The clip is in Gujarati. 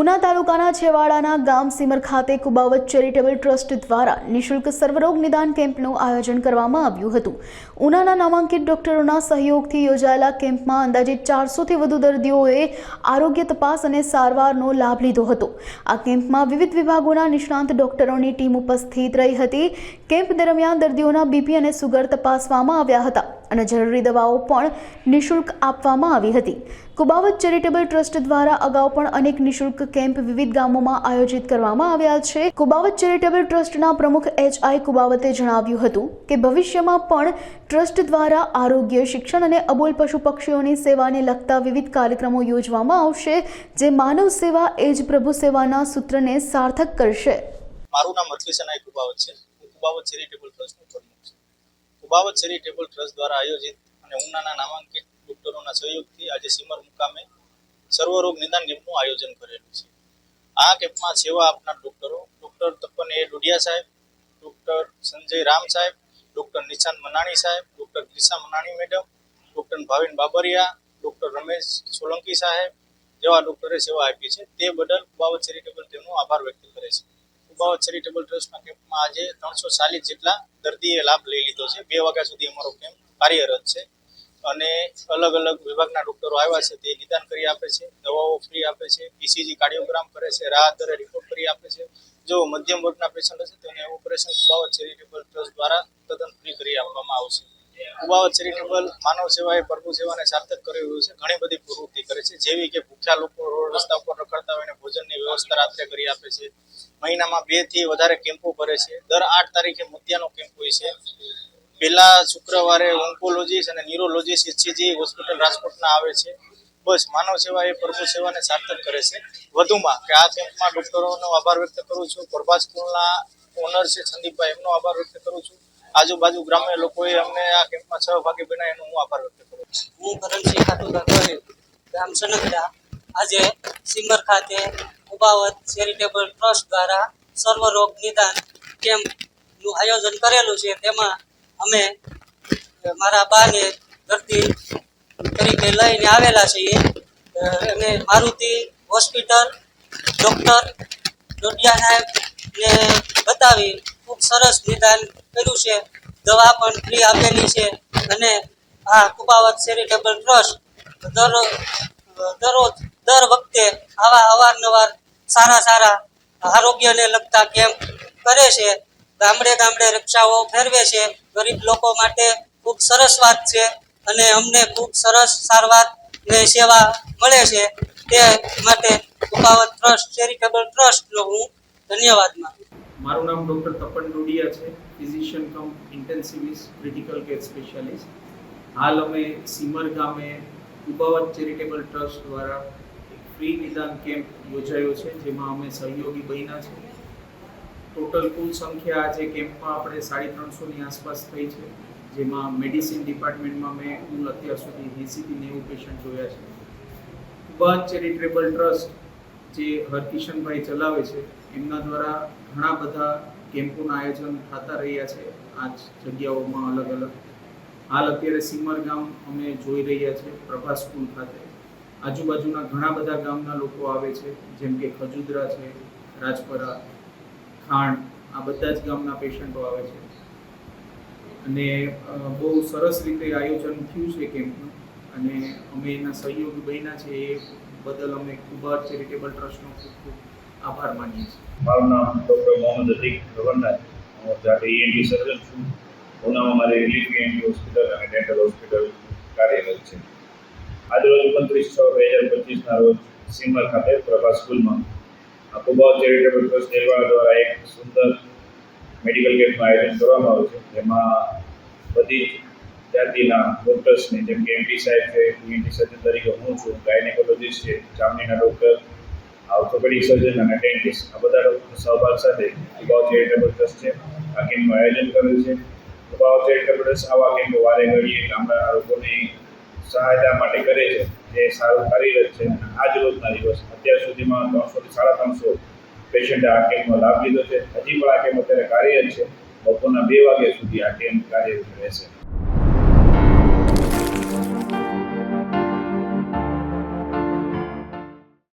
ઉના તાલુકાના છેવાડાના ગામ સિમર ખાતે કુબાવત ચેરિટેબલ ટ્રસ્ટ દ્વારા નિશુલ્ક સર્વરોગ નિદાન કેમ્પનું આયોજન કરવામાં આવ્યું હતું. ઉનાના નામાંકિત ડોક્ટરોના સહયોગથી યોજાયેલા કેમ્પમાં અંદાજે ચારસોથી વધુ દર્દીઓએ આરોગ્ય તપાસ અને સારવારનો લાભ લીધો હતો. આ કેમ્પમાં વિવિધ વિભાગોના નિષ્ણાંત ડોક્ટરોની ટીમ ઉપસ્થિત રહી હતી. કેમ્પ દરમિયાન દર્દીઓના બીપી અને સુગર તપાસવામાં આવ્યા હતા અને જરૂરી દવાઓ પણ નિશુલ્ક આપવામાં આવી હતી. કુબાવત ચેરિટેબલ ટ્રસ્ટ દ્વારા અગાઉ પણ અનેક નિશુલ્ક કેમ્પ વિવિધ ગામોમાં આયોજિત કરવામાં આવ્યા છે. કુબાવત ચેરિટેબલ ટ્રસ્ટના પ્રમુખ એચ આઈ કુબાવતે જણાવ્યું હતું કે ભવિષ્યમાં પણ ટ્રસ્ટ દ્વારા આરોગ્ય, શિક્ષણ અને અબોલ પશુ પક્ષીઓની સેવાને લગતા વિવિધ કાર્યક્રમો યોજવામાં આવશે, જે માનવ સેવા એ જ પ્રભુ સેવાના સૂત્રને સાર્થક કરશે. મારું નામ અર્થવિસનાય કુબાવત છે. કુબાવત ચેરિટેબલ ટ્રસ્ટનો પ્રમુખ છું. કુબાવત ચેરિટેબલ ટ્રસ્ટ દ્વારા આયોજિત અને ઉનાના નામાંકિત ડોક્ટરોના સહયોગથી આજે સિમર મુકામે સર્વરોગ નિદાન કેમ્પનું આયોજન કરેલું છે. આ કેમ્પમાં સેવા આપનાર ડોક્ટરો, ડોક્ટર તપન એ ડોડિયા સાહેબ, ડોક્ટર સંજય રામ સાહેબ, ડોક્ટર નિશાંત મનાણી સાહેબ, doctor Disha Manani madam, doctor Bhavin Babariya, doctor Ramesh Solanki સાહેબ જેવા ડોક્ટરે સેવા આપી છે. તે બદલ કુબાવત ચેરિટેબલ તેમનો આભાર વ્યક્ત કરે છે. કુબાવત ચેરિટેબલ ટ્રસ્ટના કેમ્પમાં આજે ત્રણસો ચાલીસ જેટલા દર્દીએ લાભ લઈ લીધો છે. બે વાગ્યા સુધી અમારો કેમ્પ કાર્યરત છે. અને અલગ અલગ વિભાગના ડોક્ટરો આવ્યા છે, તે નિદાન કરી આપે છે, દવાઓ ફ્રી આપે છે ઇસીજી કાર્ડિયોગ્રામ કરે છે રાહત દરે રિપોર્ટ કરી આપે છે. જો મધ્યમ વર્ગના પેશન્ટ હશે, તેને ઓપરેશન કુબાવત ચેરિટેબલ ટ્રસ્ટ દ્વારા તદ્દન ફ્રી કરી આપવામાં આવશે. કુબાવત ચેરિટેબલ માનવ સેવાએ પ્રભુ સેવાને સાર્થક કરી રહ્યું છે, ઘણી બધી પ્રવૃત્તિ કરે છે, જેવી કે ભૂખ્યા લોકો રોડ રસ્તા ઉપર રખડતા હોય એને ભોજનની વ્યવસ્થા રાત્રે કરી આપે છે. મહિનામાં બેથી વધારે કેમ્પો ભરે છે. દર આઠ તારીખે મોતિયાનો કેમ્પ હોય છે. પેલા શુક્રવારે ઓન્કોલોજીસ્ટ અને ન્યુરોલોજીસ્ટ એચસીજી હોસ્પિટલ રાજકોટના આવે છે. બસ માનવ સેવા એ પ્રભુ સેવાને સાર્થક કરે છે. વધુમાં કે આ કેમ્પમાં ડૉક્ટરોનો આભાર વ્યક્ત કરું છું. પ્રભાસ સ્કૂલના ઓનર છે સંદીપભાઈ, એમનો આભાર વ્યક્ત કરું છું. આજુબાજુ ગ્રામ્ય લોકોએ અમને આ કેમ્પમાં સહભાગી બનાવી એનો હું આભાર વ્યક્ત કરું છું. હું ભરણસિંહ ખાતું ગોહિલ, ગામ સનગડા. આજે સિમર ખાતે ઉબાવત ચેરિટેબલ ટ્રસ્ટ દ્વારા સર્વરોગ નિદાન કેમ્પનું આયોજન કરેલું છે. તેમાં અમે મારા બાને દર્દી તરીકે લઈને આવેલા છીએ. અને મારુતિ હોસ્પિટલ, ડૉક્ટર ડોડિયા સાહેબને બતાવી ખૂબ સરસ નિદાન કર્યું છે. દવા પણ ફ્રી આપેલી છે અને આ કુપાવત ચેરિટેબલ ટ્રસ્ટ દર, દરરોજ, દર વખતે આવા અવારનવાર સારા સારા આરોગ્યને લગતા કેમ્પ કરે છે. ગામડે ગામડે રક્ષાઓ ફેરવે છે. ગરીબ લોકો માટે ખૂબ સરસ વાત છે અને અમને ખૂબ સરસ સારવાર ને સેવા મળે છે તે માટે ઉપાવત ટ્રસ્ટ, ચેરિટેબલ ટ્રસ્ટનો હું ધન્યવાદ માનું મારું નામ ડૉક્ટર તપન ડોડિયા છે, physician cum intensivist, critical care specialist. હાલ અમે સીમર ગામે ઉપાવત ચેરિટેબલ ટ્રસ્ટ દ્વારા ફ્રી નિદાન કેમ્પ યોજાયો છે, જેમાં અમે સહયોગી બન્યા છે ટોટલ કુલ સંખ્યા આજે કેમ્પમાં આપણે સાડી ત્રણસોની આસપાસ થઈ છે, જેમાં મેડિસિન ડિપાર્ટમેન્ટમાં મેં કુલ અત્યાર સુધી એંસીથી નેવું પેશન્ટ જોયા છે. ઉબાવત ચેરિટેબલ ટ્રસ્ટ જે હરકિશનભાઈ ચલાવે છે, એમના દ્વારા ઘણા બધા કેમ્પોના આયોજન થતા રહ્યા છે, આ જગ્યાઓમાં અલગ અલગ. હાલ અત્યારે સિમર ગામ અમે જોઈ રહ્યા છે, પ્રભાસ સ્કૂલ ખાતે. આજુબાજુના ઘણા બધા ગામના લોકો આવે છે, જેમ કે ખજુદરા છે, રાજપરા ખાંડ આ બધા જ ગામના પેશન્ટો આવે છે. અને બહુ સરસ રીતે આયોજન થયું છે કેમ્પનું. અને અમે એના સહયોગી બન્યા છે, એ બદલ અમે કુબાર ચેરિટેબલ ટ્રસ્ટનો ખૂબ ખૂબ આભાર માનીએ છીએ. મારું નામ ડૉક્ટર મોહમ્મદ અતીક ગવર્નર હું જાતે ઈએનટી સર્જન છું. ઉનામાં મારી રિલીફ ઈએનટી હોસ્પિટલ અને ડેન્ટલ હોસ્પિટલ કાર્યરત છે. આજરોજ ઓગણત્રીસ છ બે હજાર પચીસના રોજ સિમર ખાતે પ્રભા સ્કૂલમાં કુબાવ ચેરિટેબલ ટ્રસ્ટ દેલવાડા દ્વારા એક સુંદર મેડિકલ કેમ્પનું આયોજન કરવામાં આવ્યું છે. જેમાં બધી જાતિના ડૉક્ટર્સને, જેમ કે એમપી સાહેબ છે યુનિટી સર્જન તરીકે હું છું ગાયનેકોલોજીસ્ટ છે, ચામડીના ડૉક્ટર ઓર્થોપેડિક સર્જન અને ડેન્ટિસ્ટ આ બધા લોકોનો સહભાગ સાથે કુબાવ ચેરિટેબલ ટ્રસ્ટ છે, આ કેમ્પનું આયોજન કર્યું છે. કુબાવ ચેરિટેબલ ટ્રસ્ટ આવા કેમ્પો વારે ઘડીએ ગામડાના લોકોની સહાયતા માટે કરે છે. એ સારું કાર્યરત છે. આજ રોજના દિવસ. અત્યાર સુધીમાં ત્રણસોથી સાડા ત્રણસો પેશન્ટે આ કેમ્પનો લાભ લીધો છે. હજી પણ આ કેમ્પ અત્યારે કાર્યરત છે. બપોરના બે વાગ્યા સુધી આ કેમ્પ કાર્યરત રહેશે.